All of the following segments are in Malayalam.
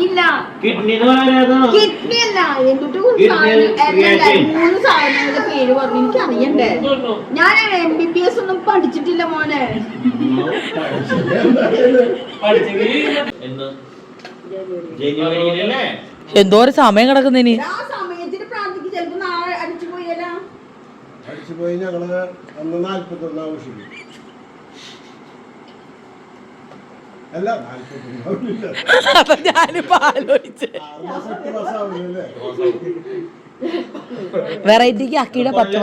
അറിയില്ല. കിഡ്നി എന്ന്? കിഡ്നി അല്ല. മൂന്ന് സാധനങ്ങളുടെ പേര് പറഞ്ഞു. എനിക്ക് അറിയണ്ടേ ഞാൻ എം ബി ബി എസ് ഒന്നും പഠിച്ചിട്ടില്ല മോനെ? എന്തോ ഒരു സമയം കിടക്കുന്നതിന് ആ സമയത്തിന് പ്രാർത്ഥിക്ക് ചിലപ്പോ നാളെ അടിച്ചു പോയാലോ. അടിച്ചു പോയി ഞങ്ങൾ അന്ന് നാല്പത്തൊന്ന് ആവശ്യം അപ്പൊ ഞാനിപ്പോ ആലോചിച്ച്. വെറൈറ്റിക്ക് അക്കിയുടെ പത്ത്?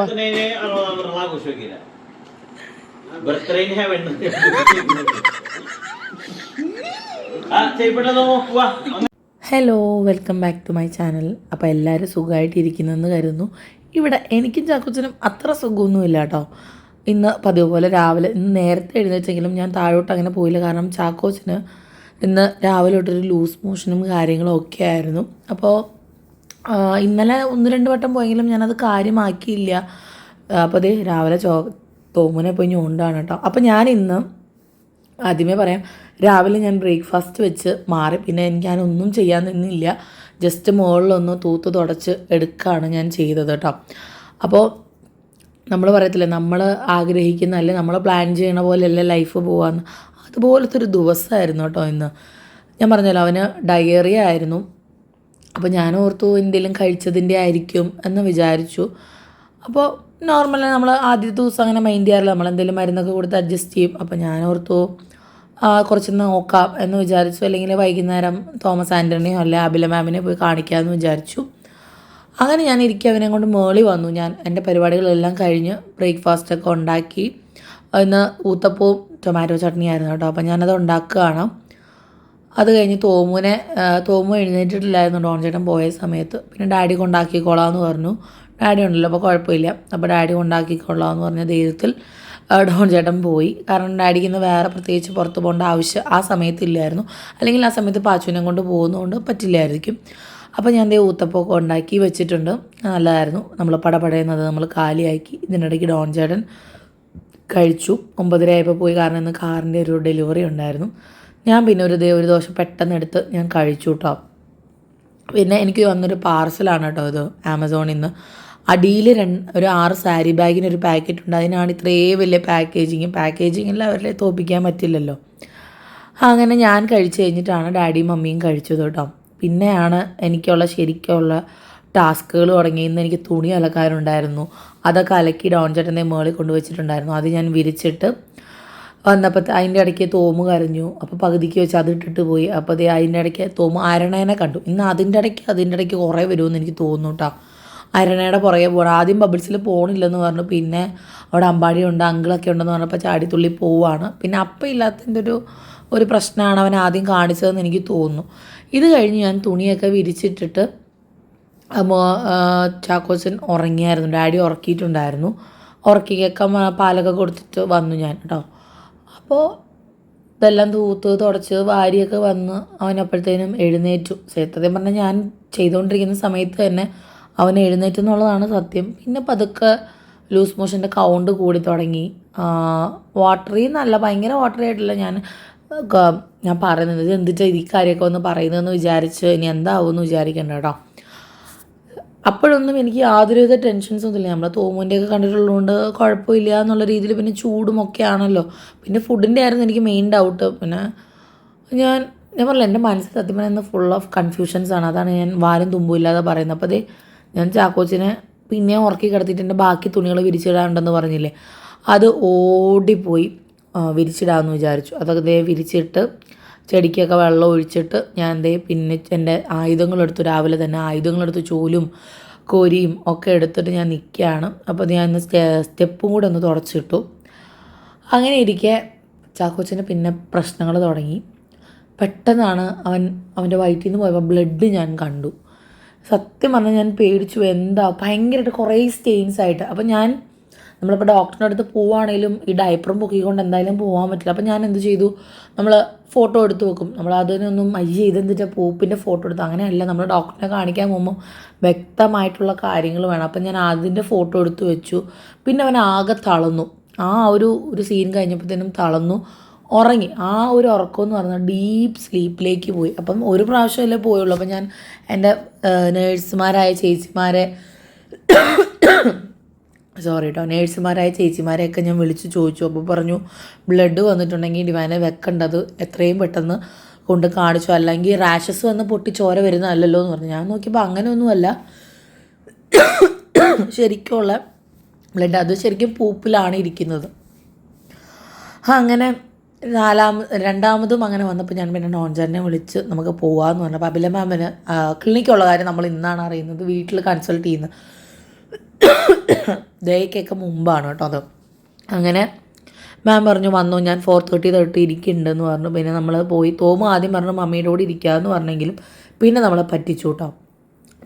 Hello welcome back to my channel അപ്പോൾ എല്ലാവരും സുഖമായിട്ടിരിക്കുന്നെന്ന് കരുതുന്നു. ഇവിടെ എനിക്കും ചാക്കുച്ചനും അത്ര സുഖമൊന്നുമില്ല കേട്ടോ. ഇന്ന് പതിവ് പോലെ രാവിലെ ഇന്ന് നേരത്തെ എഴുന്നേറ്റെങ്കിലും ഞാൻ താഴോട്ട് അങ്ങനെ പോയില്ല. കാരണം ചാക്കോച്ചിന് ഇന്ന് രാവിലെ തൊട്ടൊരു ലൂസ് മോഷനും കാര്യങ്ങളും ഒക്കെ ആയിരുന്നു. അപ്പോൾ ഇന്നലെ ഒന്ന് രണ്ട് വട്ടം പോയെങ്കിലും ഞാനത് കാര്യമാക്കിയില്ല. അപ്പോൾ അതേ രാവിലെ ചോ തോമുനെ പോയി ഞോണ്ടാണ് കേട്ടോ അപ്പോൾ ഞാൻ ഇന്ന് ആദ്യമേ പറയാം രാവിലെ ഞാൻ ബ്രേക്ക്ഫാസ്റ്റ് വെച്ച് മാറി. പിന്നെ എനിക്ക് ഒന്നും ചെയ്യാൻ നിന്നില്ല. ജസ്റ്റ് മുകളിലൊന്ന് തൂത്ത് തുടച്ച് എടുക്കുകയാണ് ഞാൻ ചെയ്തത് കേട്ടോ അപ്പോൾ നമ്മൾ പറയത്തില്ലേ നമ്മൾ ആഗ്രഹിക്കുന്ന അല്ലെ നമ്മൾ പ്ലാൻ ചെയ്യണ പോലെയല്ല ലൈഫ് പോകാമെന്ന് അതുപോലത്തെ ഒരു ദിവസമായിരുന്നു കേട്ടോ ഇന്ന്. ഞാൻ പറഞ്ഞല്ലോ അവന് ഡയറിയ ആയിരുന്നു. അപ്പോൾ ഞാൻ ഓർത്തു എന്തെങ്കിലും കഴിച്ചതിന്റെ ആയിരിക്കും എന്ന് വിചാരിച്ചു. അപ്പോൾ നോർമലി നമ്മൾ ആദ്യത്തെ ദിവസം അങ്ങനെ മൈൻഡ് ചെയ്യാറില്ല. നമ്മൾ എന്തെങ്കിലും മരുന്നൊക്കെ കൊടുത്ത് അഡ്ജസ്റ്റ് ചെയ്യും. അപ്പോൾ ഞാൻ ഓർത്തു കുറച്ച് നോക്കാം എന്ന് വിചാരിച്ചു. അല്ലെങ്കിൽ വൈകുന്നേരം തോമസ് ആന്റണിയോ അല്ലെ അബില മാമിനെ പോയി കാണിക്കാമെന്ന് വിചാരിച്ചു. അങ്ങനെ ഞാൻ ഇരിക്കുക അവനെ കൊണ്ട് മേളി വന്നു. ഞാൻ എന്റെ പരിപാടികളെല്ലാം കഴിഞ്ഞ് ബ്രേക്ക്ഫാസ്റ്റൊക്കെ ഉണ്ടാക്കി. ഇന്ന് ഊത്തപ്പവും ടൊമാറ്റോ ചട്നി ആയിരുന്നു കേട്ടോ. അപ്പോൾ ഞാനത് ഉണ്ടാക്കുകയാണ്. അത് കഴിഞ്ഞ് തോമുനെ തോമു എഴുന്നേറ്റിട്ടില്ലായിരുന്നു ഡോൺ ചേട്ടൻ പോയ സമയത്ത്. പിന്നെ ഡാഡി കൊണ്ടാക്കിക്കോളാമെന്ന് പറഞ്ഞു. ഡാഡി ഉണ്ടല്ലോ അപ്പോൾ കുഴപ്പമില്ല. അപ്പോൾ ഡാഡി കൊണ്ടാക്കിക്കൊള്ളാമെന്ന് പറഞ്ഞ ധൈര്യത്തിൽ ഡോൺ ചേട്ടൻ പോയി. കാരണം ഡാഡിക്ക് ഇന്ന് വേറെ പ്രത്യേകിച്ച് പുറത്ത് പോകേണ്ട ആവശ്യം ആ സമയത്തില്ലായിരുന്നു അല്ലെങ്കിൽ ആ സമയത്ത് പാച്ചുവിനെ കൊണ്ട് പോകുന്നതുകൊണ്ട് പറ്റില്ലായിരിക്കും. അപ്പോൾ ഞാൻ ദേ ഊത്തപ്പൊക്കെ ഉണ്ടാക്കി വെച്ചിട്ടുണ്ട്. നല്ലതായിരുന്നു നമ്മൾ പടപടയുന്നത് നമ്മൾ കാലിയാക്കി ഇതിനിടയ്ക്ക് ഡോൺ ചേട്ടൻ കഴിച്ചു. ഒമ്പതര ആയപ്പോൾ പോയി. കാരണം ഇന്ന് കാറിന്റെ ഒരു ഡെലിവറി ഉണ്ടായിരുന്നു. ഞാൻ പിന്നെ ഒരു ദേ ഒരു ദോശ പെട്ടെന്ന് എടുത്ത് ഞാൻ കഴിച്ചു കേട്ടോ പിന്നെ എനിക്ക് വന്നൊരു പാർസലാണ് കേട്ടോ ഇത് ആമസോണിൽ നിന്ന്. അടിയിൽ രണ്ട് ഒരു ആറ് സാരി ബാഗിന് ഒരു പാക്കറ്റ് ഉണ്ട്. അതിനാണ് ഇത്രയും വലിയ പാക്കേജിങ് പാക്കേജിങ്ങിൽ അവരെ തോപ്പിക്കാൻ പറ്റില്ലല്ലോ. അങ്ങനെ ഞാൻ കഴിച്ചു കഴിഞ്ഞിട്ടാണ് ഡാഡിയും മമ്മിയും കഴിച്ചത് കേട്ടോ പിന്നെയാണ് എനിക്കുള്ള ശരിക്കുള്ള ടാസ്കുകൾ തുടങ്ങിയെന്ന് എനിക്ക് തുണി അലക്കാനുണ്ടായിരുന്നു. അതൊക്കെ അലക്കി ഡോൺ ചേട്ടന്റെ മേളിൽ കൊണ്ടുവച്ചിട്ടുണ്ടായിരുന്നു. അത് ഞാൻ വിരിച്ചിട്ട് വന്നപ്പോൾ അതിന്റെ ഇടയ്ക്ക് തോമ് കരഞ്ഞു. അപ്പോൾ പകുതിക്ക് വെച്ച് അത് ഇട്ടിട്ട് പോയി. അപ്പോൾ അത് അതിന്റെ ഇടയ്ക്ക് തോമ് അരണേനെ കണ്ടു. ഇന്ന് അതിന്റെ ഇടയ്ക്ക് അതിന്റെ ഇടയ്ക്ക് കുറേ വരുമെന്ന് എനിക്ക് തോന്നുന്നു കേട്ടോ. അരണയുടെ പുറകെ പോകണം. ആദ്യം ബബിൾസിൽ പോകണില്ലെന്ന് പറഞ്ഞു. പിന്നെ അവിടെ അമ്പാടി ഉണ്ട് അങ്കിളൊക്കെ ഉണ്ടെന്ന് പറഞ്ഞപ്പോൾ ചാടിത്തുള്ളി പോവാണ്. പിന്നെ അപ്പം ഇല്ലാത്തതിന്റെ ഒരു ഒരു പ്രശ്നമാണ് അവൻ ആദ്യം കാണിച്ചതെന്ന് എനിക്ക് തോന്നുന്നു. ഇത് കഴിഞ്ഞ് ഞാൻ തുണിയൊക്കെ വിരിച്ചിട്ടിട്ട് ചാക്കോച്ചൻ ഉറങ്ങിയായിരുന്നു. ഡാഡി ഉറക്കിയിട്ടുണ്ടായിരുന്നു. ഉറക്കിയൊക്കെ പാലൊക്കെ കൊടുത്തിട്ട് വന്നു ഞാൻ കേട്ടോ അപ്പോൾ ഇതെല്ലാം തൂത്ത് തുടച്ച് വാരിയൊക്കെ വന്ന് അവനപ്പോഴത്തേനും എഴുന്നേറ്റു. സത്യം പറഞ്ഞാൽ ഞാൻ ചെയ്തുകൊണ്ടിരിക്കുന്ന സമയത്ത് തന്നെ അവൻ എഴുന്നേറ്റു എന്നുള്ളതാണ് സത്യം. പിന്നെ പതുക്കെ ലൂസ് മോഷന്റെ കൗണ്ട് കൂടി തുടങ്ങി. വാട്ടറി നല്ല ഭയങ്കര വാട്ടറി ആയിട്ടില്ല ഞാൻ ഞാൻ പറയുന്നത് ഇത് എന്തിട്ടാ ഈ കാര്യമൊക്കെ ഒന്ന് പറയുന്നതെന്ന് വിചാരിച്ച് ഇനി എന്താവുമെന്ന് വിചാരിക്കണ്ട കേട്ടോ. അപ്പോഴൊന്നും എനിക്ക് യാതൊരുവിധ ടെൻഷൻസും ഇല്ല നമ്മളെ തോമുന്റെയൊക്കെ കണ്ടിട്ടുള്ളതുകൊണ്ട് കുഴപ്പമില്ല എന്നുള്ള രീതിയിൽ പിന്നെ ചൂടും ഒക്കെ ആണല്ലോ. പിന്നെ ഫുഡിന്റെ ആയിരുന്നു എനിക്ക് മെയിൻ ഡൗട്ട് പിന്നെ ഞാൻ ഞാൻ പറഞ്ഞില്ല എന്റെ മനസ്സിൽ സത്യം പറഞ്ഞാൽ ഫുൾ ഓഫ് കൺഫ്യൂഷൻസ് ആണ്. അതാണ് ഞാൻ വാരും തുമ്പും ഇല്ലാതെ പറയുന്നത്. അപ്പോൾ അതേ ഞാൻ ചാക്കോച്ചിനെ പിന്നെയും ഉറക്കി കിടത്തിയിട്ട് എന്റെ ബാക്കി തുണികൾ വിരിച്ചിടാനുണ്ടെന്ന് പറഞ്ഞില്ലേ? അത് ഓടിപ്പോയി. വിരിച്ചിടാമെന്ന് വിചാരിച്ചു. അതൊക്കെ ദേ വിരിച്ചിട്ട് ചെടിക്കൊക്കെ വെള്ളം ഒഴിച്ചിട്ട് ഞാൻ ദേ പിന്നെ എന്റെ ആയുധങ്ങളെടുത്തു രാവിലെ തന്നെ ആയുധങ്ങളെടുത്ത് ചൂലും കോരിയും ഒക്കെ എടുത്തിട്ട് ഞാൻ നിൽക്കുകയാണ്. അപ്പോൾ ഞാൻ ഇന്ന് സ്റ്റെ സ്റ്റെപ്പും കൂടെ ഒന്ന് തുടച്ചിട്ടു. അങ്ങനെ ഇരിക്കെ ചാക്കോച്ചന് പിന്നെ പ്രശ്നങ്ങൾ തുടങ്ങി. പെട്ടെന്നാണ് അവൻ അവന്റെ വയറ്റിൽ നിന്ന് പോയപ്പോൾ ബ്ലഡ് ഞാൻ കണ്ടു. സത്യം പറഞ്ഞാൽ ഞാൻ പേടിച്ചു എന്താ ഭയങ്കരമായിട്ട് കുറേ സ്റ്റെയിൻസ് ആയിട്ട് അപ്പോൾ ഞാൻ നമ്മളിപ്പോൾ ഡോക്ടറിന്റെ അടുത്ത് പോവുകയാണെങ്കിലും ഈ ഡയപ്പറും പൊക്കിക്കൊണ്ട് എന്തായാലും പോകാൻ പറ്റില്ല. അപ്പോൾ ഞാൻ എന്ത് ചെയ്തു? നമ്മൾ ഫോട്ടോ എടുത്ത് വെക്കും. നമ്മൾ അതിനൊന്നും അയ്യ ഇതെന്തിട്ടാ പൂപ്പിന്റെ ഫോട്ടോ എടുത്ത് അങ്ങനെയല്ല. നമ്മൾ ഡോക്ടറിനെ കാണിക്കാൻ പോകുമ്പോൾ വ്യക്തമായിട്ടുള്ള കാര്യങ്ങൾ വേണം. അപ്പം ഞാൻ അതിന്റെ ഫോട്ടോ എടുത്ത് വെച്ചു. പിന്നെ അവൻ ആകെ തളർന്നു ആ ഒരു ഒരു സീൻ കഴിഞ്ഞപ്പോഴത്തേനും തളർന്നു ഉറങ്ങി. ആ ഒരു ഉറക്കം എന്ന് പറഞ്ഞാൽ ഡീപ്പ് സ്ലീപ്പിലേക്ക് പോയി. അപ്പം ഒരു പ്രാവശ്യമല്ലേ പോയുള്ളൂ. അപ്പം ഞാൻ എന്റെ നേഴ്സുമാരായ ചേച്ചിമാരെ സോറി കേട്ടോ നേഴ്സുമാരായ ചേച്ചിമാരെയൊക്കെ ഞാൻ വിളിച്ച് ചോദിച്ചു. അപ്പോൾ പറഞ്ഞു ബ്ലഡ് വന്നിട്ടുണ്ടെങ്കിൽ ഡിവാനെ വെക്കേണ്ടത് എത്രയും പെട്ടെന്ന് കൊണ്ട് കാണിച്ചു. അല്ലെങ്കിൽ റാഷസ് വന്ന് പൊട്ടി ചോര വരുന്നതല്ലല്ലോ എന്ന് പറഞ്ഞു. ഞാൻ നോക്കിയപ്പോൾ അങ്ങനെയൊന്നുമല്ല. ശരിക്കുള്ള ബ്ലഡ് അത് ശരിക്കും പൂപ്പിലാണ് ഇരിക്കുന്നത്. അങ്ങനെ നാലാമ രണ്ടാമതും അങ്ങനെ വന്നപ്പോൾ ഞാൻ പിന്നെ നോൺജനെ വിളിച്ച് നമുക്ക് പോകാമെന്ന് പറഞ്ഞപ്പോൾ അഭില മാമിന് ക്ലിനിക്കുള്ള കാര്യം നമ്മൾ ഇന്നാണ് അറിയുന്നത്. വീട്ടിൽ കൺസൾട്ട് ചെയ്യുന്നത്. ഡേക്കൊക്കെ മുമ്പാണ് കേട്ടോ അത്. അങ്ങനെ മാം പറഞ്ഞു വന്നു ഞാൻ ഫോർ തേർട്ടി തൊട്ട് ഇരിക്കുന്നുണ്ടെന്ന് പറഞ്ഞു. പിന്നെ നമ്മൾ പോയി തോമ ആദ്യം പറഞ്ഞു മമ്മിയുടെ കൂടെ ഇരിക്കാമെന്ന് പറഞ്ഞെങ്കിലും പിന്നെ നമ്മളെ പറ്റിച്ചു കേട്ടോ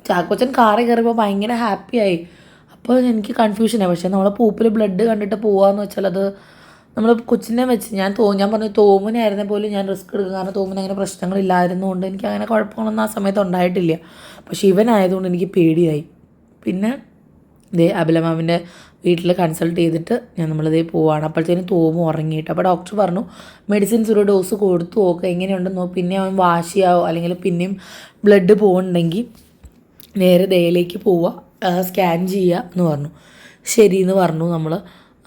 ചാക്കോച്ചൻ കാറിൽ കയറിയപ്പോൾ ഭയങ്കര ഹാപ്പിയായി അപ്പോൾ എനിക്ക് കൺഫ്യൂഷനായി പക്ഷേ നമ്മളെ പൂപ്പിൽ ബ്ലഡ് കണ്ടിട്ട് പോവാന്ന് വെച്ചാൽ അത് നമ്മൾ കൊച്ചിനെ വെച്ച് ഞാൻ തോ ഞാൻ പറഞ്ഞു തോമിനായിരുന്നെ പോലും ഞാൻ റിസ്ക് എടുക്കും. കാരണം തോമിന് അങ്ങനെ പ്രശ്നങ്ങളില്ലായിരുന്നുകൊണ്ട് എനിക്ക് അങ്ങനെ കുഴപ്പങ്ങളൊന്നും ആ സമയത്ത് ഉണ്ടായിട്ടില്ല. പക്ഷേ ഇവനായതുകൊണ്ട് എനിക്ക് പേടിയായി. പിന്നെ ദേ അബിലമാമിന്റെ വീട്ടിൽ കൺസൾട്ട് ചെയ്തിട്ട് ഞാൻ നമ്മളിതേ പോവാണ്. അപ്പോഴത്തേനും തോമു ഉറങ്ങിയിട്ട്. അപ്പോൾ ഡോക്ടർ പറഞ്ഞു മെഡിസിൻസ് ഒരു ഡോസ് കൊടുത്തു നോക്കുക എങ്ങനെയുണ്ടെന്നോ പിന്നെ അവൻ വാശിയാവോ അല്ലെങ്കിൽ പിന്നെയും ബ്ലഡ് പോകുന്നുണ്ടെങ്കിൽ നേരെ ദയയിലേക്ക് പോവുക സ്കാൻ ചെയ്യുക എന്ന് പറഞ്ഞു. ശരി എന്ന് പറഞ്ഞു നമ്മൾ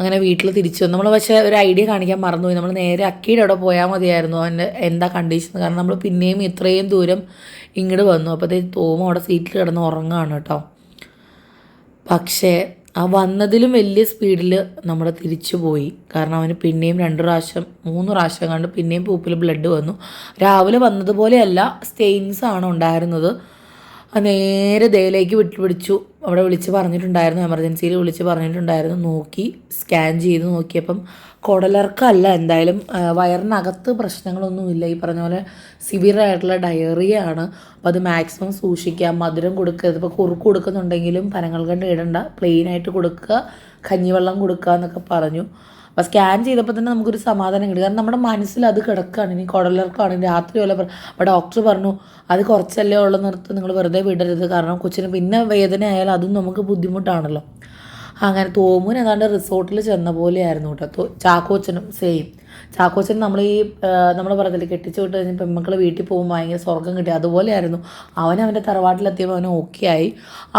അങ്ങനെ വീട്ടിൽ തിരിച്ചു വന്നു. നമ്മൾ പക്ഷേ ഒരു ഐഡിയ കാണിക്കാൻ മറന്നുപോയി. നമ്മൾ നേരെ അക്കീടെ അവിടെ പോയാൽ മതിയായിരുന്നു അവന്റെ എന്താ കണ്ടീഷൻ കാരണം നമ്മൾ പിന്നെയും ഇത്രയും ദൂരം ഇങ്ങോട്ട് വന്നു. അപ്പോൾ തോമ അവിടെ സീറ്റിൽ കിടന്ന് ഉറങ്ങുകയാണ് കേട്ടോ. പക്ഷേ ആ വന്നതിലും വലിയ സ്പീഡിൽ നമ്മൾ തിരിച്ചു പോയി. കാരണം അവന് പിന്നെയും രണ്ട് പ്രാവശ്യം മൂന്ന് പ്രാവശ്യം കണ്ട് പിന്നെയും പൂപ്പിൽ ബ്ലഡ് വന്നു. രാവിലെ വന്നതുപോലെയല്ല സ്റ്റെയിൻസ് ആണ് ഉണ്ടായിരുന്നത് നേരെ ദേയിലേക്ക് വിട്ടു പിടിച്ചു അവിടെ വിളിച്ച് പറഞ്ഞിട്ടുണ്ടായിരുന്നു എമർജൻസിയിൽ വിളിച്ച് പറഞ്ഞിട്ടുണ്ടായിരുന്നു. നോക്കി സ്കാൻ ചെയ്ത് നോക്കിയപ്പം കുടലർക്കല്ല എന്തായാലും വയറിനകത്ത് പ്രശ്നങ്ങളൊന്നുമില്ല. ഈ പറഞ്ഞ പോലെ സിവിയർ ആയിട്ടുള്ള ഡയറിയ ആണ്. അപ്പോൾ അത് മാക്സിമം സൂക്ഷിക്കാം. മധുരം കൊടുക്കരുത്. ഇപ്പോൾ കുറുക്ക് കൊടുക്കുന്നുണ്ടെങ്കിലും പനങ്ങൾ കണ്ട് ഇടണ്ട പ്ലെയിനായിട്ട് കൊടുക്കുക. കഞ്ഞിവെള്ളം കൊടുക്കുക എന്നൊക്കെ പറഞ്ഞു. അപ്പോൾ സ്കാൻ ചെയ്തപ്പോൾ തന്നെ നമുക്കൊരു സമാധാനം കിട്ടും. കാരണം നമ്മുടെ മനസ്സിൽ അത് കിടക്കുകയാണ് ഇനി കുടലർക്കാണ്. രാത്രി വല്ല അപ്പോൾ ഡോക്ടർ പറഞ്ഞു അത് കുറച്ചല്ലേ ഉള്ള നിർത്ത്. നിങ്ങൾ വെറുതെ വിടരുത്. കാരണം കൊച്ചിന് പിന്നെ വേദന ആയാലും അതും നമുക്ക് ബുദ്ധിമുട്ടാണല്ലോ. അങ്ങനെ തോമുൻ ഏതാണ്ട് റിസോർട്ടിൽ ചെന്ന പോലെയായിരുന്നു കേട്ടോ. ചാക്കോച്ചനും സെയിം ചാക്കോച്ചൻ നമ്മൾ ഈ നമ്മൾ പറഞ്ഞില്ല കെട്ടിച്ചു വിട്ട് കഴിഞ്ഞ് പെൺമക്കൾ വീട്ടിൽ പോകുമ്പോൾ ഭയങ്കര സ്വർഗം കിട്ടി. അതുപോലെയായിരുന്നു. അവൻ അവന്റെ തറവാട്ടിലെത്തിയപ്പോൾ അവന് ഓക്കെ ആയി.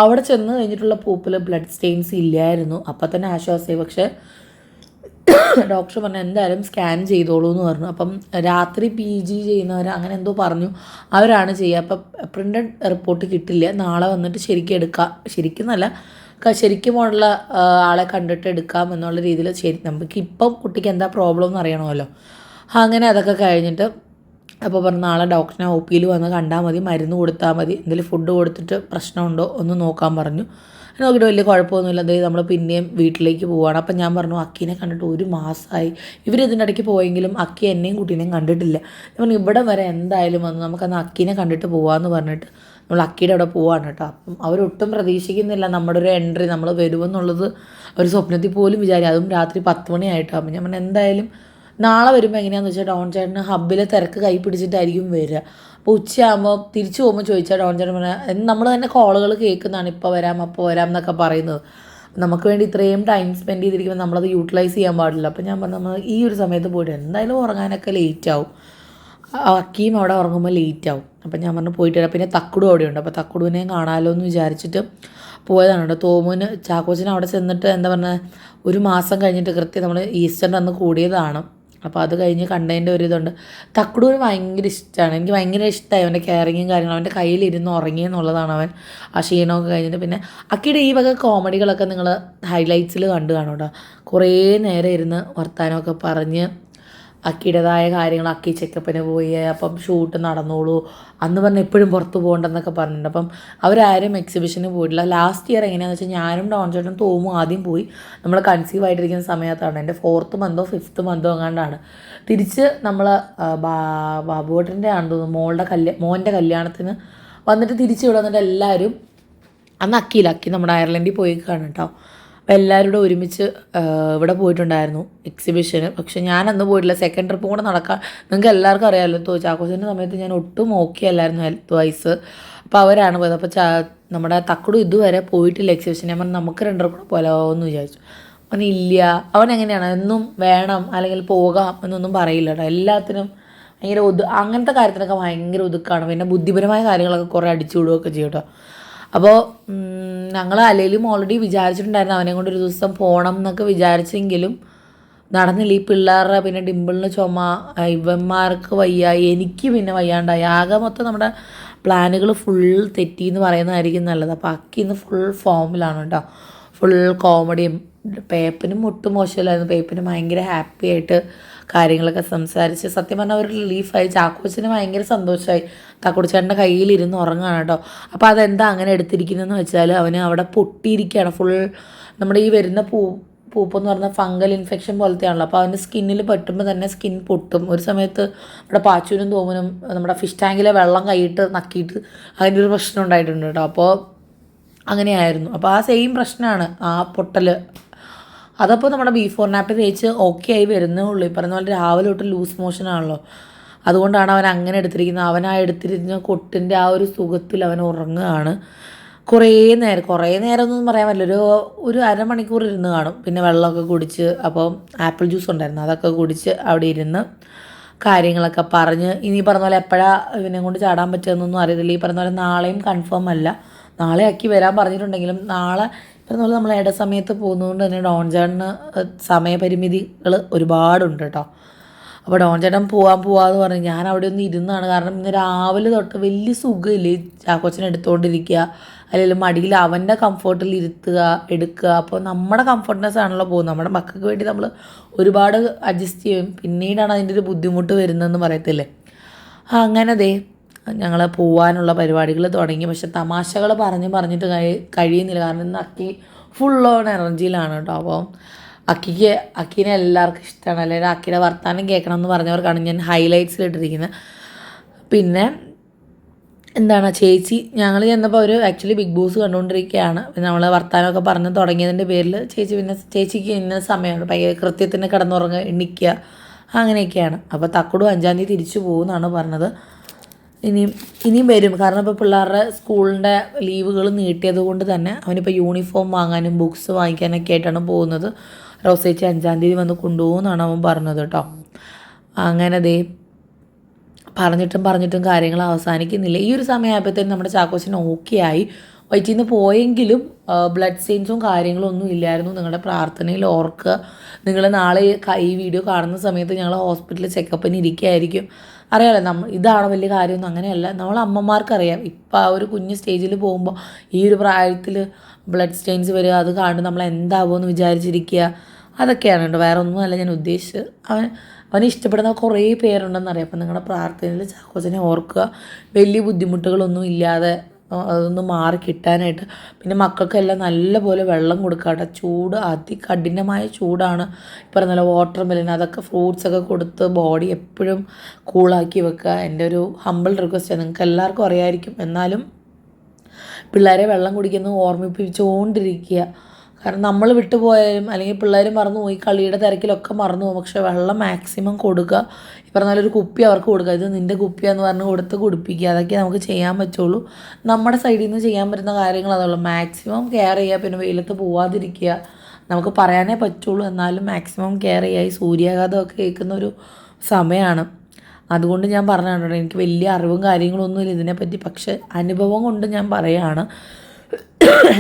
അവിടെ ചെന്ന് കഴിഞ്ഞിട്ടുള്ള പൂപ്പിൽ ബ്ലഡ് സ്റ്റെയിൻസ് ഇല്ലായിരുന്നു. അപ്പം തന്നെ ആശ്വാസമായി പക്ഷേ ഡോക്ടർ പറഞ്ഞു എന്തായാലും സ്കാൻ ചെയ്തോളൂ എന്ന് പറഞ്ഞു. അപ്പം രാത്രി പി ജി ചെയ്യുന്നവർ അങ്ങനെ എന്തോ പറഞ്ഞു. അവരാണ് ചെയ്യുക. അപ്പം പ്രിന്റഡ് റിപ്പോർട്ട് കിട്ടില്ല. നാളെ വന്നിട്ട് ശരിക്കും എടുക്കാം. ശരിക്കും നല്ല ശരിക്കുമുള്ള ആളെ കണ്ടിട്ട് എടുക്കാം എന്നുള്ള രീതിയിൽ ശരി നമുക്ക് ഇപ്പം കുട്ടിക്ക് എന്താ പ്രോബ്ലം എന്ന് അറിയണമല്ലോ. അങ്ങനെ അതൊക്കെ കഴിഞ്ഞിട്ട് അപ്പോൾ പറഞ്ഞു നാളെ ഡോക്ടറിനെ ഒ പിയിൽ വന്ന് കണ്ടാൽ മതി. മരുന്ന് കൊടുത്താൽ മതി. എന്തെങ്കിലും ഫുഡ് കൊടുത്തിട്ട് പ്രശ്നമുണ്ടോ? ഒന്ന് നോക്കാൻ പറഞ്ഞു. നോക്കിയിട്ട് വലിയ കുഴപ്പമൊന്നുമില്ല. അതേ നമ്മൾ പിന്നെയും വീട്ടിലേക്ക് പോവുകയാണ് അപ്പം ഞാൻ പറഞ്ഞു അക്കീനെ കണ്ടിട്ട് ഒരു മാസമായി ഇവർ ഇതിന്റെ ഇടയ്ക്ക് പോയെങ്കിലും അക്കി എന്നെയും കുട്ടീനെയും കണ്ടിട്ടില്ല. ഞാൻ ഇവിടെ വരെ എന്തായാലും വന്നു. നമുക്കന്ന് അക്കീനെ കണ്ടിട്ട് പോവാമെന്ന് പറഞ്ഞിട്ട് നമ്മൾ അക്കിയുടെ അവിടെ പോവാണ് കേട്ടോ. അപ്പം അവരൊട്ടും പ്രതീക്ഷിക്കുന്നില്ല നമ്മുടെ ഒരു എൻട്രി നമ്മൾ വരുമെന്നുള്ളത്. ഒരു സ്വപ്നത്തിൽ പോലും വിചാരിക്കും അതും രാത്രി പത്ത് മണിയായിട്ടോ. അപ്പം ഞാൻ എന്തായാലും നാളെ വരുമ്പോൾ എങ്ങനെയാണെന്ന് വെച്ചാൽ ഡോൺ ചേട്ടന് ഹബ്ബിൽ തിരക്ക് കൈ പിടിച്ചിട്ടായിരിക്കും വരിക അപ്പോൾ ഉച്ചയാകുമ്പോൾ തിരിച്ചു പോകുമ്പോൾ ചോദിച്ചാൽ ഡോൺ ചേട്ടൻ പറഞ്ഞാൽ നമ്മൾ തന്നെ കോളുകൾ കേൾക്കുന്നതാണ് ഇപ്പോൾ വരാം അപ്പോൾ വരാം എന്നൊക്കെ പറയുന്നത്. നമുക്ക് വേണ്ടി ഇത്രയും ടൈം സ്പെൻഡ് ചെയ്തിരിക്കുമ്പോൾ നമ്മളത് യൂട്ടിലൈസ് ചെയ്യാൻ പാടില്ല. അപ്പോൾ ഞാൻ പറഞ്ഞു നമ്മൾ ഈ ഒരു സമയത്ത് പോയിട്ട് എന്തായാലും ഉറങ്ങാനൊക്കെ ലേറ്റ് ആവും. അക്കിയും അവിടെ ഉറങ്ങുമ്പോൾ ലേറ്റ് ആവും. അപ്പം ഞാൻ പറഞ്ഞു പോയിട്ട് വരാം. പിന്നെ തക്കുടും അവിടെയുണ്ട്. അപ്പോൾ തക്കുടുവിനെയും കാണാമല്ലോ എന്ന് വിചാരിച്ചിട്ട് പോയതാണ് കേട്ടോ. തോമുന് ചാക്കോച്ചിനെ അവിടെ ചെന്നിട്ട് എന്താ പറഞ്ഞാൽ ഒരു മാസം കഴിഞ്ഞിട്ട് കൃത്യം നമ്മൾ ഈസ്റ്ററിന്റെ അന്ന് കൂടിയതാണ്. അപ്പോൾ അത് കഴിഞ്ഞ് കണ്ടതിന്റെ ഒരു ഇതുണ്ട്. തക്കുടൂന് ഭയങ്കര ഇഷ്ടമാണ് എനിക്ക് ഭയങ്കര ഇഷ്ടമായി അവന്റെ കെയറിങ്ങും കാര്യങ്ങളും. അവന്റെ കയ്യിലിരുന്ന് ഉറങ്ങി എന്നുള്ളതാണ് അവൻ ആ ക്ഷീണമൊക്കെ കഴിഞ്ഞിട്ട്. പിന്നെ അക്കിയുടെ ഈ വക കോമഡികളൊക്കെ നിങ്ങൾ ഹൈലൈറ്റ്സിൽ കണ്ടു കാണും കേട്ടോ കുറേ നേരം ഇരുന്ന് വർത്താനമൊക്കെ പറഞ്ഞ് അക്കിയുടേതായ കാര്യങ്ങൾ അക്കി ചെക്കപ്പിന് പോയി അപ്പം ഷൂട്ട് നടന്നോളൂ. അന്ന് പറഞ്ഞ് എപ്പോഴും പുറത്ത് പോകണ്ടെന്നൊക്കെ പറഞ്ഞിട്ടുണ്ട്. അപ്പം അവരാരും എക്സിബിഷന് പോയിട്ടില്ല. ലാസ്റ്റ് ഇയർ എങ്ങനെയാണെന്ന് വെച്ചാൽ ഞാനും ഡോൺ ചേട്ടനും തോമും ആദ്യം പോയി. നമ്മൾ കൺസീവ് ആയിട്ടിരിക്കുന്ന സമയത്താണ്. എന്റെ ഫോർത്ത് മന്തോ ഫിഫ്ത്ത് മന്തോ എങ്ങാണ്ടാണ്. തിരിച്ച് നമ്മൾ ബാബുവേട്ടന്റെ ആണെന്ന് തോന്നുന്നു മോളുടെ കല്യാ മോന്റെ കല്യാണത്തിന് വന്നിട്ട് തിരിച്ച് ഇവിടെ വന്നിട്ട് എല്ലാവരും അന്ന് അക്കിയിലാക്കി നമ്മുടെ അയർലൻഡിൽ പോയി കാണും കേട്ടോ. അപ്പോൾ എല്ലാവരും കൂടെ ഒരുമിച്ച് ഇവിടെ പോയിട്ടുണ്ടായിരുന്നു എക്സിബിഷന് പക്ഷെ ഞാൻ അന്ന് പോയിട്ടില്ല. സെക്കൻഡ് ട്രിപ്പും കൂടെ നടക്കാൻ നിങ്ങൾക്ക് എല്ലാവർക്കും അറിയാമല്ലോ തോ ചാക്കോസിന്റെ സമയത്ത് ഞാൻ ഒട്ടും ഓക്കെ അല്ലായിരുന്നു ഹെൽത്ത് വൈസ് അപ്പോൾ അവരാണ് പോയത്. അപ്പോൾ ചാ നമ്മുടെ തക്കടും ഇതുവരെ പോയിട്ടില്ല എക്സിബിഷൻ ഞാൻ പറഞ്ഞു നമുക്ക് രണ്ടര കൂടെ പോലോ എന്ന് വിചാരിച്ചു അവനില്ല അവൻ എങ്ങനെയാണ്? എന്നും വേണം അല്ലെങ്കിൽ പോകാം എന്നൊന്നും പറയില്ല കേട്ടോ. എല്ലാത്തിനും ഭയങ്കര ഒതു അങ്ങനത്തെ കാര്യത്തിനൊക്കെ ഭയങ്കര ഒതുക്കാണ്. പിന്നെ ബുദ്ധിപരമായ കാര്യങ്ങളൊക്കെ കുറേ അടിച്ചു വിടുകയൊക്കെ ചെയ്യും കേട്ടോ. അപ്പോൾ ഞങ്ങൾ അല്ലെങ്കിലും ഓൾറെഡി വിചാരിച്ചിട്ടുണ്ടായിരുന്നു അവനെ കൊണ്ട് ഒരു ദിവസം പോകണം എന്നൊക്കെ വിചാരിച്ചെങ്കിലും നടന്നില്ല. ഈ പിള്ളേരുടെ പിന്നെ ഡിമ്പിളിന് ചുമ ഇവന്മാർക്ക് വയ്യ എനിക്ക് പിന്നെ വയ്യാണ്ടായി. ആകെ മൊത്തം നമ്മുടെ പ്ലാനുകൾ ഫുൾ തെറ്റി എന്ന് പറയുന്നതായിരിക്കും നല്ലത്. അപ്പോൾ അക്കി ഇന്ന് ഫുൾ ഫോമിലാണ് കേട്ടോ ഫുൾ കോമഡിയും പേപ്പനും ഒട്ടും മോശമില്ലായിരുന്നു. പേപ്പന് ഭയങ്കര ഹാപ്പി ആയിട്ട് കാര്യങ്ങളൊക്കെ സംസാരിച്ച് സത്യം പറഞ്ഞാൽ ഒരു റിലീഫായി ചാക്കോച്ചന് ഭയങ്കര സന്തോഷമായി താക്കോടിച്ചേട്ടന്റെ കയ്യിലിരുന്ന് ഉറങ്ങാണ് കേട്ടോ. അപ്പോൾ അതെന്താ അങ്ങനെ എടുത്തിരിക്കുന്നതെന്ന് വെച്ചാൽ അവന് അവിടെ പൊട്ടിയിരിക്കുകയാണ്. ഫുൾ നമ്മുടെ ഈ വരുന്ന പൂ പൂപ്പെന്ന് പറഞ്ഞാൽ ഫംഗൽ ഇൻഫെക്ഷൻ പോലത്തെയാണല്ലോ. അപ്പോൾ അവന്റെ സ്കിന്നിൽ പെട്ടുമ്പോൾ തന്നെ സ്കിൻ പൊട്ടും. ഒരു സമയത്ത് നമ്മുടെ പാച്ചൂനും തോമനും നമ്മുടെ ഫിഷ് ടാങ്കിലെ വെള്ളം കൈയിട്ട് നക്കിയിട്ട് അതിന്റെ ഒരു പ്രശ്നം ഉണ്ടായിട്ടുണ്ട് കേട്ടോ. അപ്പോൾ അങ്ങനെയായിരുന്നു. അപ്പോൾ ആ സെയിം പ്രശ്നമാണ് ആ പൊട്ടൽ അതപ്പോൾ നമ്മുടെ ബി ഫോർ നാപ്പ് തേച്ച് ഓക്കെ ആയി വരുന്നേ ഉള്ളൂ. ഈ പറഞ്ഞ പോലെ രാവിലെ തൊട്ട് ലൂസ് മോഷൻ ആണല്ലോ. അതുകൊണ്ടാണ് അവൻ അങ്ങനെ എടുത്തിരിക്കുന്നത്. അവൻ ആ എടുത്തിരുന്ന കൊട്ടിന്റെ ആ ഒരു സുഖത്തിൽ അവൻ ഉറങ്ങുകയാണ്. കുറേ നേരം കുറേ നേരം ഒന്നും പറയാൻ പറ്റില്ല. ഒരു ഒരു അരമണിക്കൂർ ഇരുന്ന് കാണും. പിന്നെ വെള്ളമൊക്കെ കുടിച്ച് അപ്പം ആപ്പിൾ ജ്യൂസ് ഉണ്ടായിരുന്നു. അതൊക്കെ കുടിച്ച് അവിടെ ഇരുന്ന് കാര്യങ്ങളൊക്കെ പറഞ്ഞ് ഇനി പറഞ്ഞ പോലെ എപ്പോഴാണ് ഇവനെ കൊണ്ട് ചാടാൻ പറ്റുമെന്നൊന്നും അറിയത്തില്ല. ഈ പറഞ്ഞ പോലെ നാളെയും കൺഫേം അല്ല. നാളെ ആക്കി വരാൻ പറഞ്ഞിട്ടുണ്ടെങ്കിലും നാളെ പോലെ നമ്മൾ ഇട സമയത്ത് പോകുന്നതുകൊണ്ട് തന്നെ ഡോൺ ചേട്ടന് സമയപരിമിതികൾ ഒരുപാടുണ്ട് കേട്ടോ. അപ്പോൾ ഡോൺ ചേട്ടൻ പോവാൻ പോവാന്ന് പറഞ്ഞ് ഞാൻ അവിടെ ഒന്ന് ഇരുന്നാണ്. കാരണം ഇന്ന് രാവിലെ തൊട്ട് വലിയ സുഖമില്ലേ? ചാക്കോച്ചനെ എടുത്തുകൊണ്ടിരിക്കുക അല്ലെങ്കിൽ മടിയിൽ അവന്റെ കംഫർട്ടിൽ ഇരുത്തുക എടുക്കുക. അപ്പോൾ നമ്മുടെ കംഫർട്ട്നെസ് ആണല്ലോ പോകുന്നത്. നമ്മുടെ മക്കൾക്ക് വേണ്ടി നമ്മൾ ഒരുപാട് അഡ്ജസ്റ്റ് ചെയ്യും. പിന്നീടാണ് അതിന്റെ ഒരു ബുദ്ധിമുട്ട് വരുന്നതെന്ന് പറയത്തില്ലേ? അങ്ങനെ ദേ ഞങ്ങൾ പോവാനുള്ള പരിപാടികൾ തുടങ്ങി. പക്ഷെ തമാശകൾ പറഞ്ഞ് പറഞ്ഞിട്ട് കഴി കഴിയുന്നില്ല. കാരണം ഇന്ന് അക്കി ഫുൾ ഓൺ എനർജിയിലാണ് കേട്ടോ അപ്പോൾ അക്കിക്ക് അക്കിനെ എല്ലാവർക്കും ഇഷ്ടമാണ് അല്ലെങ്കിൽ അക്കിയുടെ വർത്താനം കേൾക്കണം എന്ന് പറഞ്ഞവർക്കാണ് ഞാൻ ഹൈലൈറ്റ്സിൽ ഇട്ടിരിക്കുന്നത് പിന്നെ എന്താണ് ചേച്ചി ഞങ്ങൾ ചെന്നപ്പോൾ ഒരു ആക്ച്വലി ബിഗ് ബോസ് കണ്ടുകൊണ്ടിരിക്കുകയാണ് പിന്നെ നമ്മൾ വർത്താനമൊക്കെ പറഞ്ഞ് തുടങ്ങിയതിന്റെ പേരിൽ ചേച്ചി പിന്നെ ചേച്ചിക്ക് ഇന്ന സമയമാണ്. ഭയങ്കര കൃത്യത്തിന് കിടന്നുറങ്ങുക എണ്ണിക്കുക അങ്ങനെയൊക്കെയാണ്. അപ്പോൾ തക്കുടും അഞ്ചാം തീയതി തിരിച്ചു പോകുമെന്നാണ് പറഞ്ഞത്. ഇനിയും ഇനിയും വരും. കാരണം ഇപ്പോൾ പിള്ളേരുടെ സ്കൂളിന്റെ ലീവുകൾ നീട്ടിയത് കൊണ്ട് തന്നെ അവനിപ്പോൾ യൂണിഫോം വാങ്ങാനും ബുക്സ് വാങ്ങിക്കാനൊക്കെ ആയിട്ടാണ് പോകുന്നത്. റോസേച്ചി അഞ്ചാം തീയതി വന്ന് കൊണ്ടുപോകുമെന്നാണ് അവൻ പറഞ്ഞത് കേട്ടോ. അങ്ങനെ ദേ പറഞ്ഞിട്ടും പറഞ്ഞിട്ടും കാര്യങ്ങൾ അവസാനിക്കുന്നില്ല. ഈ ഒരു സമയമായപ്പോഴത്തേനും നമ്മുടെ ചാക്കോച്ചൻ ഓക്കെ ആയി. വയറ്റിൽ നിന്ന് പോയെങ്കിലും ബ്ലഡ് സെയിൻസും കാര്യങ്ങളും ഒന്നും ഇല്ലായിരുന്നു. നിങ്ങളുടെ പ്രാർത്ഥനയിൽ ഓർക്കുക. നിങ്ങൾ നാളെ ഈ വീഡിയോ കാണുന്ന സമയത്ത് ഞങ്ങൾ ഹോസ്പിറ്റലിൽ ചെക്കപ്പിന് ഇരിക്കുകയായിരിക്കും. അറിയാലോ നമ്മൾ ഇതാണ് വലിയ കാര്യമൊന്നും അങ്ങനെയല്ല. നമ്മൾ അമ്മമാർക്കറിയാം. ഇപ്പം ആ ഒരു കുഞ്ഞ് സ്റ്റേജിൽ പോകുമ്പോൾ ഈ ഒരു പ്രായത്തിൽ ബ്ലഡ് സ്റ്റെയിൻസ് വരിക അത് കാണുമ്പോൾ നമ്മൾ എന്താവുമെന്ന് വിചാരിച്ചിരിക്കുക. അതൊക്കെയാണ് കേട്ടോ. വേറെ ഒന്നുമല്ല ഞാൻ ഉദ്ദേശിച്ചത്. അവൻ അവനെ ഇഷ്ടപ്പെടുന്ന കുറേ പേരുണ്ടെന്നറിയാം. അപ്പം നിങ്ങളുടെ പ്രാർത്ഥനയിൽ ചാക്കോച്ചനെ ഓർക്കുക. വലിയ ബുദ്ധിമുട്ടുകളൊന്നും ഇല്ലാതെ അതൊന്ന് മാറി കിട്ടാനായിട്ട്. പിന്നെ മക്കൾക്കെല്ലാം നല്ലപോലെ വെള്ളം കൊടുക്കാട്ടെ കേട്ടോ. ചൂട് അതികഠിനമായ ചൂടാണ്. ഇപ്പം പറഞ്ഞ വാട്ടർ മെലൻ അതൊക്കെ ഫ്രൂട്ട്സൊക്കെ കൊടുത്ത് ബോഡി എപ്പോഴും കൂളാക്കി വെക്കുക. എന്റെ ഒരു ഹമ്പിൾ റിക്വസ്റ്റാണ് നിങ്ങൾക്ക് എല്ലാവർക്കും അറിയായിരിക്കും. എന്നാലും പിള്ളേരെ വെള്ളം കുടിക്കുന്നത് ഓർമ്മിപ്പിച്ചുകൊണ്ടിരിക്കുക. കാരണം നമ്മൾ വിട്ടുപോയാലും അല്ലെങ്കിൽ പിള്ളേർ മറന്നു പോയി കളിയുടെ തിരക്കിലൊക്കെ മറന്നു പോകും പക്ഷേ വെള്ളം മാക്സിമം കൊടുക്കുക. ഈ പറഞ്ഞ ഒരു കുപ്പി അവർക്ക് കൊടുക്കുക. ഇത് നിന്റെ കുപ്പിയാന്ന് പറഞ്ഞ് കൊടുത്ത് കുടിപ്പിക്കുക. അതൊക്കെ നമുക്ക് ചെയ്യാൻ പറ്റുള്ളൂ. നമ്മുടെ സൈഡിൽ നിന്ന് ചെയ്യാൻ പറ്റുന്ന കാര്യങ്ങൾ അതുള്ളൂ മാക്സിമം കെയർ ചെയ്യുക പിന്നെ വെയിലത്ത് പോവാതിരിക്കുക. നമുക്ക് പറയാനേ പറ്റുള്ളൂ. എന്നാലും മാക്സിമം കെയർ ചെയ്യുക. ഈ സൂര്യാഘാതമൊക്കെ കേൾക്കുന്ന ഒരു സമയമാണ്. അതുകൊണ്ട് ഞാൻ പറഞ്ഞതാണ് എനിക്ക് വലിയ അറിവും കാര്യങ്ങളൊന്നുമില്ല ഇതിനെപ്പറ്റി. പക്ഷേ അനുഭവം കൊണ്ട് ഞാൻ പറയുകയാണ്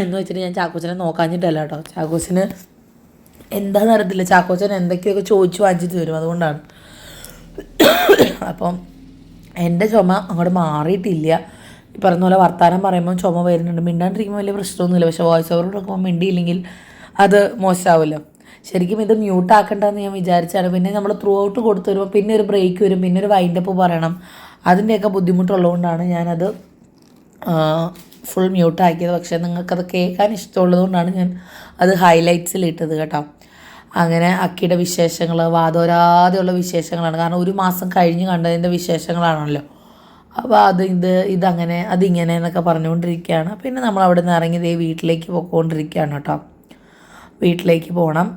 എന്ന് വെച്ചിട്ട് ഞാൻ ചാക്കോച്ചനെ നോക്കാഞ്ഞിട്ടല്ല കേട്ടോ. ചാക്കോച്ചന് എന്താന്ന് അറിയത്തില്ല. ചാക്കോച്ചൻ എന്തൊക്കെയൊക്കെ ചോദിച്ചു വാങ്ങിച്ചിട്ട് വരും അതുകൊണ്ടാണ്. അപ്പം എന്റെ ചുമ അങ്ങോട്ട് മാറിയിട്ടില്ല. ഈ പറഞ്ഞ പോലെ വർത്താനം പറയുമ്പോൾ ചുമ വരുന്നുണ്ട്. മിണ്ടാണ്ടിരിക്കുമ്പോൾ വലിയ പ്രശ്നമൊന്നുമില്ല. പക്ഷേ വോയിസ് ഓവർ കൊടുക്കുമ്പോൾ മിണ്ടിയില്ലെങ്കിൽ അത് മോശമാവുമല്ലോ. ശരിക്കും ഇത് മ്യൂട്ട് ആക്കണ്ടെന്ന് ഞാൻ വിചാരിച്ചാണ്. പിന്നെ നമ്മൾ ത്രൂ ഔട്ട് കൊടുത്തു വരുമ്പോൾ പിന്നെ ഒരു ബ്രേക്ക് വരും. പിന്നെ ഒരു വൈൻഡപ്പ് പറയണം. അതിന്റെയൊക്കെ ബുദ്ധിമുട്ടുള്ളതുകൊണ്ടാണ് ഞാനത് ഫുൾ മ്യൂട്ടാക്കിയത് പക്ഷേ നിങ്ങൾക്കത് കേൾക്കാൻ ഇഷ്ടമുള്ളതുകൊണ്ടാണ് ഞാൻ അത് ഹൈലൈറ്റ്സിൽ ഇട്ടത് കേട്ടോ. അങ്ങനെ അക്കിയുടെ വിശേഷങ്ങൾ വാദോരാതെയുള്ള വിശേഷങ്ങളാണ്. കാരണം ഒരു മാസം കഴിഞ്ഞ് കണ്ടതിന്റെ വിശേഷങ്ങളാണല്ലോ. അപ്പോൾ അത് ഇത് ഇതങ്ങനെ അതിങ്ങനെ എന്നൊക്കെ പറഞ്ഞുകൊണ്ടിരിക്കുകയാണ്. പിന്നെ നമ്മൾ അവിടെ നിന്ന് ഇറങ്ങി ദേ വീട്ടിലേക്ക് പോയിക്കൊണ്ടിരിക്കുകയാണ് കേട്ടോ. വീട്ടിലേക്ക് പോകണം.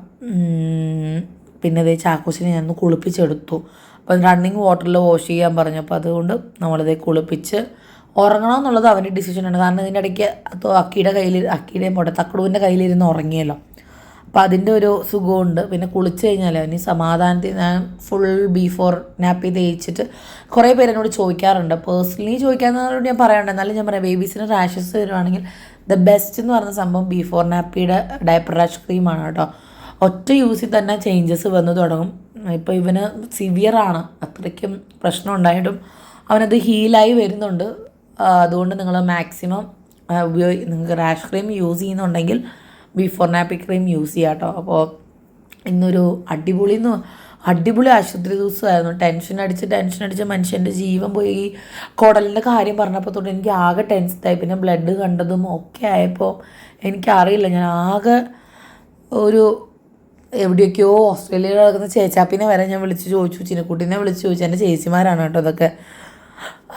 പിന്നെ ദേ ചാക്കോസിനെ ഞാൻ കുളിപ്പിച്ചെടുത്തു. അപ്പം റണ്ണിങ് വാട്ടറിൽ വാഷ് ചെയ്യാൻ പറഞ്ഞു അപ്പോൾ അതുകൊണ്ട് നമ്മളിതേ കുളിപ്പിച്ച് ഉറങ്ങണം എന്നുള്ളത് അവന്റെ ഡിസിഷനാണ് കാരണം ഇതിന്റെ ഇടയ്ക്ക് അക്കിയുടെ കയ്യിൽ അക്കിയുടെയും പോട്ടെ തക്കടുവിന്റെ കയ്യിലിരുന്ന് ഉറങ്ങിയല്ലോ. അപ്പോൾ അതിന്റെ ഒരു സുഖമുണ്ട് പിന്നെ കുളിച്ച് കഴിഞ്ഞാൽ അവന് സമാധാനത്തിൽ ഞാൻ ഫുൾ ബീഫോർ നാപ്പി തേച്ചിട്ട് കുറേ പേര് എന്നോട് ചോദിക്കാറുണ്ട്. പേഴ്സണലി ചോദിക്കാമെന്നോട് ഞാൻ പറയാറുണ്ട്. എന്നാലും ഞാൻ പറയാം ബേബീസിന് റാഷസ് വരുവാണെങ്കിൽ ദ ബെസ്റ്റ് എന്ന് പറയുന്ന സംഭവം ബീഫോർ നാപ്പിയുടെ ഡയപ്പർ റാഷ് ക്രീമാണ് കേട്ടോ. ഒറ്റ യൂസിൽ തന്നെ ചേഞ്ചസ് വന്നു തുടങ്ങും. ഇപ്പോൾ ഇവന് സിവിയറാണ് അത്രയ്ക്കും പ്രശ്നം ഉണ്ടായിട്ടും അവനത് ഹീലായി വരുന്നുണ്ട്. അതുകൊണ്ട് നിങ്ങൾ മാക്സിമം ഉപയോഗി നിങ്ങൾക്ക് റാഷ് ക്രീം യൂസ് ചെയ്യുന്നുണ്ടെങ്കിൽ ബിഫോർ നാപ്പി ക്രീം യൂസ് ചെയ്യാം കേട്ടോ അപ്പോൾ ഇന്നൊരു അടിപൊളി എന്ന് അടിപൊളി ആശുപത്രി ദിവസമായിരുന്നു. ടെൻഷൻ അടിച്ച് ടെൻഷൻ അടിച്ച് മനുഷ്യന്റെ ജീവൻ പോയി. ഈ കുടലിന്റെ കാര്യം പറഞ്ഞപ്പോൾ തൊട്ട് എനിക്ക് ആകെ ടെൻസ്ഡായി പിന്നെ ബ്ലഡ് കണ്ടതും ഒക്കെ ആയപ്പോൾ എനിക്കറിയില്ല. ഞാൻ ആകെ ഒരു എവിടെയൊക്കെയോ ഓസ്ട്രേലിയയിൽ ചേച്ചാപ്പിനെ വരെ ഞാൻ വിളിച്ച് ചോദിച്ചു. ചിനക്കുട്ടീനെ വിളിച്ച് ചോദിച്ചു. എന്റെ ചേച്ചിമാരാണ് കേട്ടോ ഇതൊക്കെ.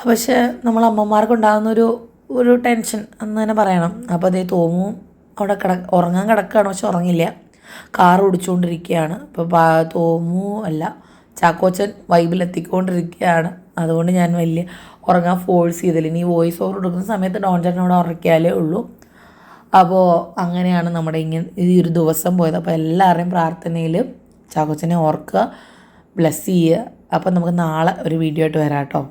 പക്ഷേ നമ്മൾ അമ്മമാർക്ക് ഉണ്ടാകുന്ന ഒരു ഒരു ടെൻഷൻ എന്ന് തന്നെ പറയണം. അപ്പോൾ അതേ തോമും അവിടെ കിട ഉറങ്ങാൻ കിടക്കുകയാണ് പക്ഷെ ഉറങ്ങില്ല. കാർ ഓടിച്ചുകൊണ്ടിരിക്കുകയാണ്. അപ്പോൾ തോമു അല്ല ചാക്കോച്ചൻ വൈബിലെത്തിക്കൊണ്ടിരിക്കുകയാണ്. അതുകൊണ്ട് ഞാൻ വലിയ ഉറങ്ങാൻ ഫോഴ്സ് ചെയ്തില്ല. ഇനി വോയിസ് ഓവർ കൊടുക്കുന്ന സമയത്ത് ഡോൺ ചേട്ടനോട് ഉറക്കിയാലേ ഉള്ളൂ. അപ്പോൾ അങ്ങനെയാണ് നമ്മുടെ ഇങ്ങനെ ഈ ഒരു ദിവസം പോയത്. അപ്പോൾ എല്ലാവരുടെയും പ്രാർത്ഥനയിൽ ചാക്കോച്ചനെ ഓർക്കുക ബ്ലെസ് ചെയ്യുക. അപ്പം നമുക്ക് നാളെ ഒരു വീഡിയോ ആയിട്ട് വരാം കേട്ടോ.